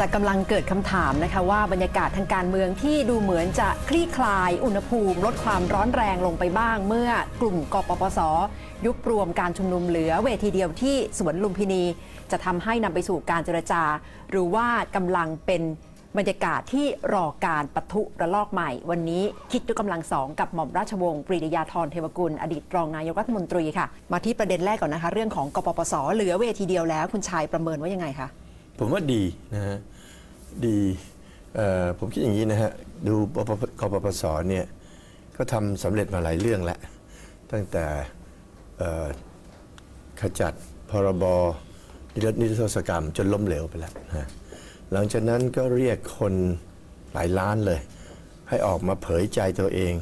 จะกำลังเกิดคำถามนะคะว่าบรรยากาศทางการเมืองที่ดูเหมือนจะคลี่คลาย อุณหภูมิ ลดความร้อนแรงลงไปบ้าง เมื่อกลุ่มกปปส ยุบรวมการชุมนุมเหลือเวทีเดียวที่สวนลุมพินี จะทำให้นำไปสู่การเจรจา หรือว่ากำลังเป็นบรรยากาศที่รอการปะทุระลอกใหม่ วันนี้คิดด้วยกำลังสองกับหม่อมราชวงศ์ปรีดยาธรเทวกุล อดีตรองนายกรัฐมนตรีค่ะ มาที่ประเด็นแรกก่อนนะคะ เรื่องของกปปส เหลือเวทีเดียวแล้ว คุณชายประเมินว่ายังไงคะ ผมว่าดีนะฮะดีผมคิดอย่างนี้นะฮะดูปปกปปสเนี่ยก็ทำสำเร็จมาหลายเรื่องแล้วตั้งแต่ขจัดพรบนิรนิรโทษกรรมจนล้มเหลวไปแล้วนะหลังจากนั้นก็เรียกคนหลายล้านเลย ให้ออกมาเผยใจตัวเอง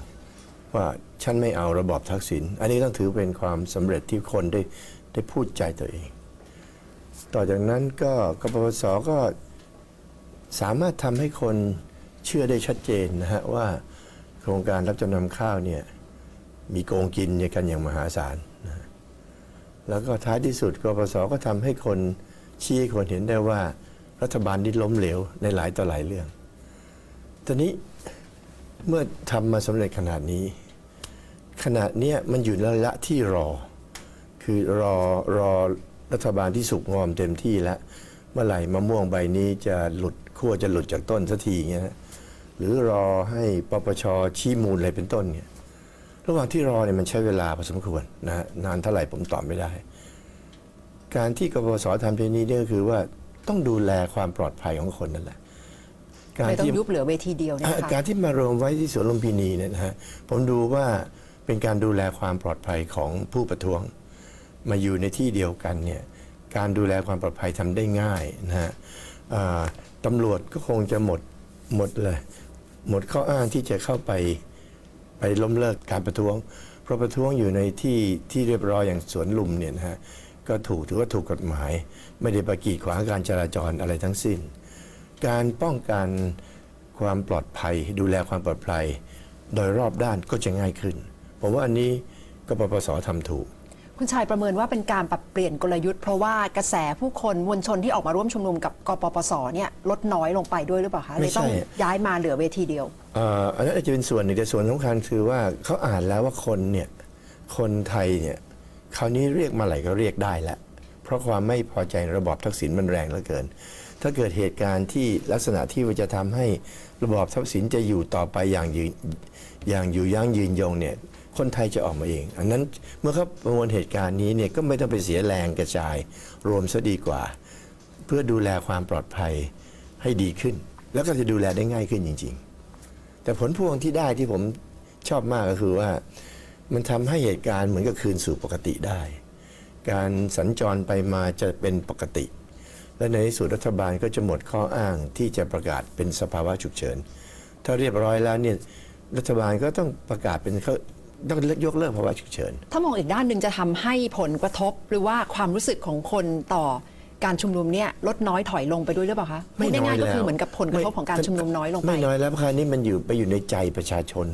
ว่าฉันไม่เอาระบอบทักษิณอันนี้ต้องถือเป็นความสำเร็จที่คนได้ได้พูดใจตัวเอง ต่อจากนั้นก็กปปสก็สามารถทำให้คนเชื่อได้ชัดเจนนะฮะว่าโครงการรับจำนำข้าวเนี่ยมีโกงกินกันอย่างมหาศาลนะฮะแล้วก็ท้ายที่สุดกปปสก็ทำให้คนชี้คนเห็นได้ว่ารัฐบาลนี้ล้มเหลวในหลายต่อหลายเรื่อง ตอนนี้เมื่อทำมาสำเร็จขนาดนี้ขณะเนี้ยมันอยู่ในระยะที่รอ คือรอรอ รัฐบาลที่สุกงอมเต็มที่แล้ว เมื่อไหร่มะม่วงใบนี้จะหลุดขั้วจะหลุดจากต้นสักทีเงี้ยนะหรือรอให้ปปชชี้มูลอะไรเป็นต้นเนี่ยระหว่างที่รอเนี่ยมันใช้เวลาพอสมควรนะฮะนานเท่าไหร่ผมตอบไม่ได้ การที่กปปสทำเช่นนี้เนี่ยก็คือว่าต้องดูแลความปลอดภัยของคนนั่นแหละ การไม่ต้องที่ยุบเหลือเวทีเดียวเนยอะนะคะการที่มารวมไว้ที่สวนลุมพินีเนี่ยนะฮะผมดูว่าเป็นการดูแลความปลอดภัยของผู้ประท้วง มาอยู่ในที่เดียวกันเนี่ยการดูแลความปลอดภัยทำได้ง่ายนะฮะตำรวจก็คงจะหมดหมดเลยหมดข้ออ้างที่จะเข้าไปไปล้มเลิกการประท้วง เพราะประท้วงอยู่ในที่ที่เรียบร้อยอย่างสวนลุมเนี่ยนะฮะก็ถูกถือว่าถูกกฎหมาย ไม่ได้ประกีดขวางการจราจรอะไรทั้งสิ้น การป้องกันความปลอดภัย ดูแลความปลอดภัย โดยรอบด้านก็จะง่ายขึ้นผมว่าอันนี้ก็ปปสทำถูก คุณชายประเมินว่าเป็นการปรับเปลี่ยนกลยุทธ์เพราะว่ากระแสผู้คนมวลชนที่ออกมาร่วมชุมนุมกับกปปสเนี่ยลดน้อยลงไปด้วยหรือเปล่าคะไม่เลยต้องใช่ย้ายมาเหลือเวทีเดียวเอ่ออันนั้นอาจจะเป็นส่วนหนึ่งแต่ส่วนสำคัญคือว่าเขาอ่านแล้วว่าคนเนี่ยคนไทยเนี่ยคราวนี้เรียกมาไหลก็เรียกได้แล้วเพราะความไม่พอใจในระบอบทักษิณมันแรงเหลือเกิน ถ้าเกิดเหตุการณ์ที่ลักษณะที่ว่าจะทำให้ระบอบทักษิณจะอยู่ต่อไปอย่างยืนอย่างอยู่ยั่งยืนยงเนี่ย คนไทยจะออกมาเอง อันนั้นเมื่อเขาประมวลเหตุการณ์นี้เนี่ยก็ไม่ต้องไปเสียแรงกระจาย รวมซะดีกว่า เพื่อดูแลความปลอดภัยให้ดีขึ้น แล้วก็จะดูแลได้ง่ายขึ้นจริง ๆ แต่ผลพวงที่ได้ที่ผมชอบมากก็คือว่า มันทำให้เหตุการณ์เหมือนกับคืนสู่ปกติได้ การสัญจรไปมาจะเป็นปกติ และในที่สุดรัฐบาลก็จะหมดข้ออ้างที่จะประกาศเป็นสภาวะฉุกเฉิน ถ้าเรียบร้อยแล้วเนี่ยรัฐบาลก็ต้องประกาศเป็นเขา ต้องยกเลิกภาวะฉุกเฉิน ถ้ามองอีกด้านหนึ่งจะทำให้ผลกระทบหรือว่าความรู้สึกของคนต่อการชุมนุมเนี่ยลดน้อยถอยลงไปด้วยหรือเปล่าคะพูดง่ายๆก็คือเหมือนกับผลกระทบของการชุมนุมน้อยลงไปไม่น้อยแล้วเพราะคราวนี้มันอยู่ไปอยู่ในใจประชาชน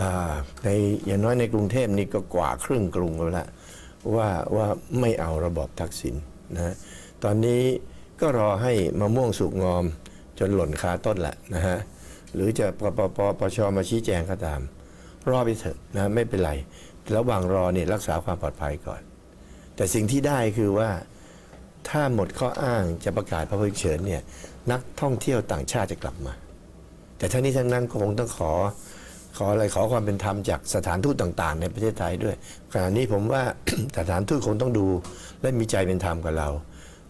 อ่าในอย่างน้อยในกรุงเทพนี่ก็กว่าครึ่งกรุงแล้วละว่าว่าไม่เอาระบอบทักษิณนะฮะตอนนี้ก็รอให้มะม่วงสุกงอมจนหล่นคาต้นแหละนะฮะหรือจะปปปปชมาชี้แจงก็ตาม รอไปเถอะนะไม่เป็นไร ระหว่างรอเนี่ยรักษาความปลอดภัยก่อน แต่สิ่งที่ได้คือว่าถ้าหมดข้ออ้างจะประกาศพระพุทธเฉินเนี่ยนักท่องเที่ยวต่างชาติจะกลับมา แต่ทั้งนี้ทั้งนั้นคงต้องขอขออะไรขอความเป็นธรรมจากสถานทูตต่าง ๆ ในประเทศไทยด้วยขณะนี้ผมว่าสถานทูตคงต้องดูและมีใจเป็นธรรมกับเรา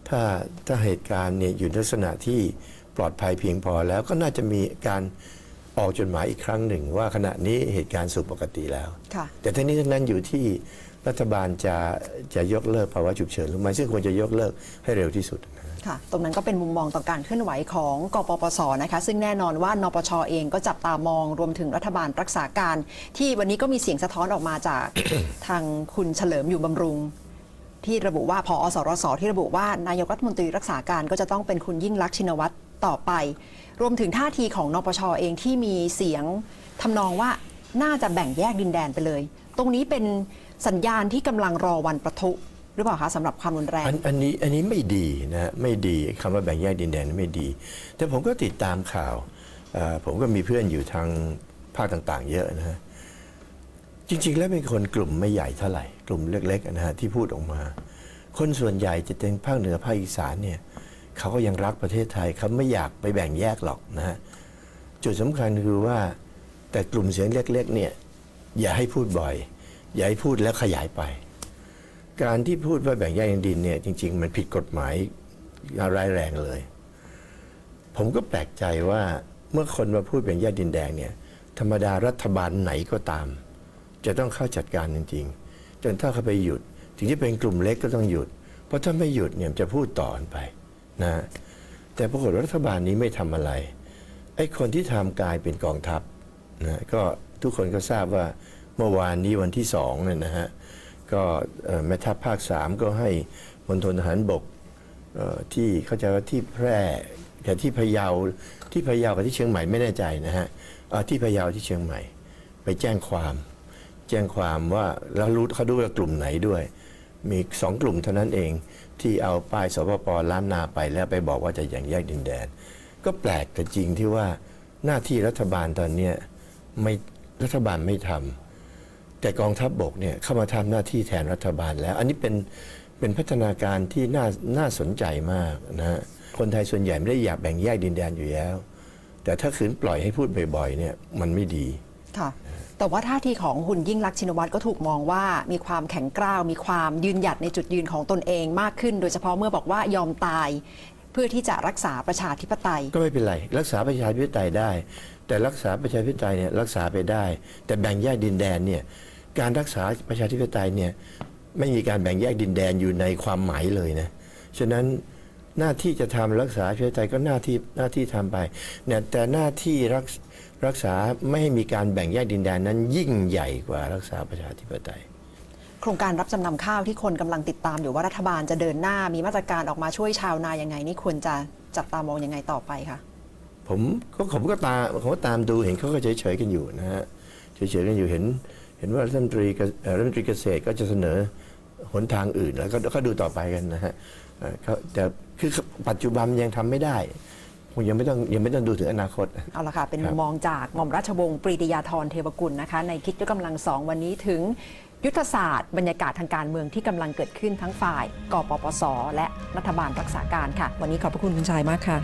ถ้าถ้าเหตุการณ์เนี่ยอยู่ในลักษณะที่ปลอดภัยเพียงพอแล้วก็น่าจะมีการ ออกจดหมายอีกครั้งหนึ่ง ว่าขณะนี้เหตุการณ์สุขปกติแล้วค่ะแต่ทั้งนี้ทั้งนั้นอยู่ที่รัฐบาลจะจะยกเลิกภาวะฉุกเฉินหรือไม่ซึ่งควรจะยกเลิกให้เร็วที่สุดค่ะตรงนั้นก็เป็นมุมมองต่อการเคลื่อนไหวของกปปสนะคะซึ่งแน่นอนว่านปชเองก็จับตามองรวมถึงรัฐบาลรักษาการ ที่วันนี้ก็มีเสียงสะท้อนออกมาจากทางคุณเฉลิมอยู่บำรุง ที่ระบุว่าพออสรสที่ระบุว่านายกรัฐมนตรีรักษาการก็จะต้องเป็นคุณยิ่งลักษณ์ชินวัตร ต่อไป รวมถึงท่าทีของนปชเองที่มีเสียงทำนองว่าน่าจะแบ่งแยกดินแดนไปเลย ตรงนี้เป็นสัญญาณที่กำลังรอวันประทุหรือเปล่าคะสำหรับความรุนแรงอันอันนี้อันนี้ไม่ดีนะไม่ดีคำว่าแบ่งแยกดินแดนไม่ดี แต่ผมก็ติดตามข่าว ผมก็มีเพื่อนอยู่ทางภาคต่างๆ เยอะนะฮะจริง ๆ แล้วเป็นคนกลุ่มไม่ใหญ่เท่าไหร่ กลุ่มเล็กๆนะฮะที่พูดออกมา คนส่วนใหญ่จะเป็นภาคเหนือภาคอีสานเนี่ย เขาก็ยังรักประเทศไทยเขาไม่อยากไปแบ่งแยกหรอกนะฮะจุดสำคัญคือว่า แต่กลุ่มเสียงเล็กๆเนี่ยอย่าให้พูดบ่อย อย่าให้พูดแล้วขยายไป การที่พูดว่าแบ่งแยกดินเนี่ยจริง ๆ มันผิดกฎหมายร้ายแรงเลย ผมก็แปลกใจว่าเมื่อคนมาพูดแบ่งแยกดินแดงเนี่ยธรรมดารัฐบาลไหนก็ตาม จะต้องเข้าจัดการจริงๆ จนถ้าเขาไปหยุด ถึงจะเป็นกลุ่มเล็กก็ต้องหยุด เพราะถ้าไม่หยุดเนี่ยจะพูดต่อไป นะแต่ปรากฏว่ารัฐบาลนี้ไม่ทำอะไรไอ้คนที่ทำกลายเป็นกองทัพนะก็ทุกคนก็ทราบว่าเมื่อวานนี้วันที่สองเนี่ยนะฮะก็แม่ทัพภาคสามก็ให้มณฑลทหารบกเอ่อที่เข้าใจว่าที่แพร่แต่ที่พะเยาที่พะเยากับที่เชียงใหม่ไม่แน่ใจนะฮะที่พะเยาที่เชียงใหม่ ไปแจ้งความ แจ้งความว่าแล้วรู้เขาดูว่ากลุ่มไหนด้วย มีสองกลุ่มเท่านั้นเอง ที่เอาป้ายสปปล้านนาไปแล้วไปบอกว่าจะแย่างแยกดินแดน ก็แปลกแต่จริงที่ว่าหน้าที่รัฐบาลตอนเนี้ยไม่รัฐบาลไม่ทำแต่กองทัพบบกเนี่ยเข้ามาทำหน้าที่แทนรัฐบาลแล้ว อันนี้เป็นเป็นพัฒนาการที่น่าน่าสนใจมากนะฮะคนไทยส่วนใหญ่ไม่ได้อยากแบ่งแยกดินแดนอยู่แล้ว แต่ถ้าขืนปล่อยให้พูดบ่อยๆเนี่ยมันไม่ดีค่ะ แต่ว่าท่าทีของคุณยิ่งรักษณ์ชินวัตรก็ถูกมองว่ามีความแข็งกร้าว มีความยืนหยัดในจุดยืนของตนเองมากขึ้น โดยเฉพาะเมื่อบอกว่ายอมตาย เพื่อที่จะรักษาประชาธิปไตย ก็ไม่เป็นไร รักษาประชาธิปไตยได้ แต่รักษาประชาธิปไตยเนี่ยรักษาไปได้ แต่แบ่งแยกดินแดนเนี่ยการรักษาประชาธิปไตยเนี่ยไม่มีการแบ่งแยกดินแดนอยู่ในความหมายเลยนะฉะนั้นหน้าที่จะทำรักษาประชาธิปไตยก็หน้าที่หน้าที่ทำไปเนี่ยแต่หน้าที่รัก รักษาไม่ให้มีการแบ่งแยกดินแดนนั้นยิ่งใหญ่กว่ารักษาประชาธิปไตย โครงการรับจำนำข้าวที่คนกำลังติดตามอยู่ว่ารัฐบาลจะเดินหน้ามีมาตรการออกมาช่วยชาวนายังไง นี่ควรจะจับตามองยังไงต่อไปคะผมก็ผมก็ตามผมก็ตามดูเห็นเขาก็เฉยๆกันอยู่นะฮะเฉยๆกันอยู่เห็น เห็นว่ารัฐมนตรีเกษเอ่อรัฐมนตรีเกษตรก็จะเสนอหนทางอื่นแล้วก็ก็ดูต่อไปกันนะฮะเอ่อเขาแต่คือปัจจุบันยังทำไม่ได้ คงยังไม่ต้องยังไม่ต้องดูถึงอนาคต เอาละค่ะ เป็นครับมุมมองจากหม่อมราชวงศ์ปรีดียาธรเทวกุลนะคะ ในคิดยกกำลังสองวันนี้ถึงยุทธศาสตร์บรรยากาศทางการเมืองที่กำลังเกิดขึ้นทั้งฝ่ายกปปส และรัฐบาลรักษาการค่ะ วันนี้ขอบพระคุณคุณชายมากค่ะ